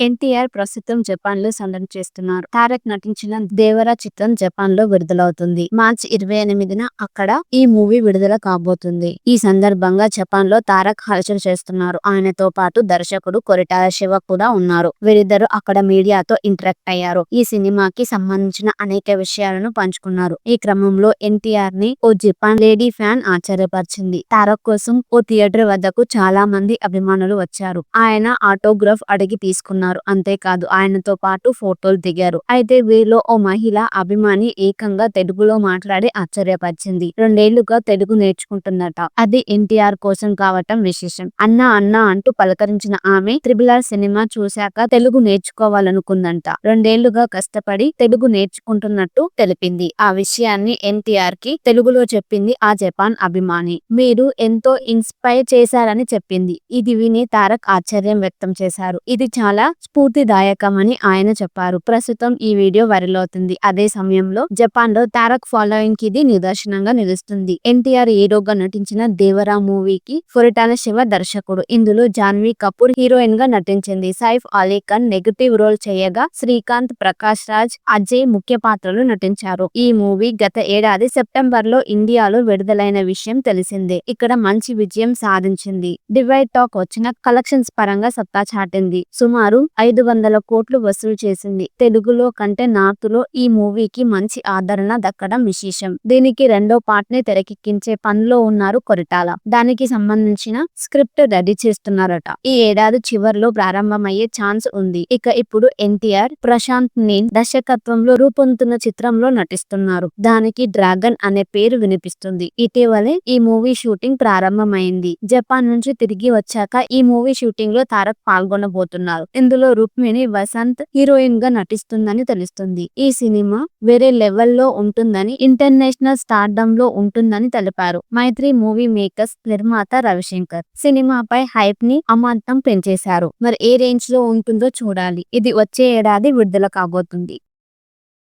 ఎన్టీఆర్ ప్రస్తుతం జపాన్లో సందడి చేస్తున్నారు. తారక్ నటించిన దేవరా చిత్రం జపాన్లో విడుదలవుతుంది. మార్చ్ ఇరవై ఎనిమిదిన అక్కడ ఈ మూవీ విడుదల కాబోతుంది. ఈ సందర్భంగా జపాన్లో తారక్ హల్చల్ చేస్తున్నారు. ఆయనతో పాటు దర్శకుడు కొరిటాల శివ కూడా ఉన్నారు. వీరిద్దరు అక్కడ మీడియాతో ఇంటరాక్ట్ అయ్యారు. ఈ సినిమాకి సంబంధించిన అనేక విషయాలను పంచుకున్నారు. ఈ క్రమంలో ఎన్టీఆర్ని ఓ జపాన్ లేడీ ఫ్యాన్ ఆశ్చర్యపరిచింది. తారక్ కోసం ఓ థియేటర్ వద్దకు చాలా మంది అభిమానులు వచ్చారు. ఆయన ఆటోగ్రాఫ్ అడిగి తీసుకున్నారు. అంతేకాదు ఆయనతో పాటు ఫోటోలు దిగారు. అయితే వీరిలో ఓ మహిళ అభిమాని ఏకంగా తెలుగులో మాట్లాడి ఆశ్చర్యపరిచింది. రెండేళ్ళుగా తెలుగు నేర్చుకుంటున్నట. అది ఎన్టీఆర్ కోసం కావటం విశేషం. అన్న అన్న అంటూ పలకరించిన ఆమె త్రిబుల్ ఆర్ సినిమా చూశాక తెలుగు నేర్చుకోవాలనుకుందంట. రెండేళ్ళుగా కష్టపడి తెలుగు నేర్చుకుంటున్నట్టు తెలిపింది. ఆ విషయాన్ని ఎన్టీఆర్కి తెలుగులో చెప్పింది ఆ జపాన్ అభిమాని. మీరు ఎంతో ఇన్స్పైర్ చేశారని చెప్పింది. ఇది విని తారక్ ఆశ్చర్యం వ్యక్తం చేశారు. ఇది చాలా స్ఫూర్తిదాయకమని ఆయన చెప్పారు. ప్రస్తుతం ఈ వీడియో వైరల్ అవుతుంది. అదే సమయంలో జపాన్లో తారక్ ఫాలోయింగ్కి ఇది నిదర్శనంగా నిలుస్తుంది. ఎన్టీఆర్ హీరోగా నటించిన దేవరా మూవీకి ఫురిటాల శివ దర్శకుడు. ఇందులో జాన్వీ కపూర్ హీరోయిన్గా నటించింది. సైఫ్ అలీ ఖాన్ నెగటివ్ రోల్ చేయగా శ్రీకాంత్ ప్రకాష్ రాజ్ అజయ్ ముఖ్య పాత్రలు నటించారు. ఈ మూవీ గత ఏడాది సెప్టెంబర్లో ఇండియాలో విడుదలైన విషయం తెలిసిందే. ఇక్కడ మంచి విజయం సాధించింది. డివైడ్ టాక్ వచ్చిన కలెక్షన్స్ పరంగా సత్తా చాటింది. సుమారు ఐదు వందల కోట్లు వసూలు చేసింది. తెలుగులో కంటే నార్త్లో ఈ మూవీకి మంచి ఆదరణ దక్కడం విశేషం. దీనికి రెండో పార్ట్ని తెరకెక్కించే పనిలో ఉన్నారు కొరిటాల. దానికి సంబంధించిన స్క్రిప్ట్ రెడీ చేస్తున్నారట. ఈ ఏడాది చివర్లో ప్రారంభమయ్యే ఛాన్స్ ఉంది. ఇక ఇప్పుడు ఎన్టీఆర్ ప్రశాంత్ నీల్ దర్శకత్వంలో రూపొందుతున్న చిత్రంలో నటిస్తున్నారు. దానికి డ్రాగన్ అనే పేరు వినిపిస్తుంది. ఇటీవలే ఈ మూవీ షూటింగ్ ప్రారంభమైంది. జపాన్ నుంచి తిరిగి వచ్చాక ఈ మూవీ షూటింగ్లో తారక్ పాల్గొనబోతున్నారు. ఇందులో రుక్మిణి వసంత్ హీరోయిన్గా నటిస్తుందని తెలుస్తుంది. ఈ సినిమా వేరే లెవెల్లో ఉంటుందని ఇంటర్నేషనల్ స్టార్డమ్లో ఉంటుందని తెలిపారు. మైత్రి మూవీ మేకర్స్ నిర్మాత రవిశంకర్ సినిమాపై హైప్ని అమాంతం పెంచేశారు. మరి ఏ రేంజ్లో ఉంటుందో చూడాలి. ఇది వచ్చే ఏడాది విడుదల కాబోతుంది.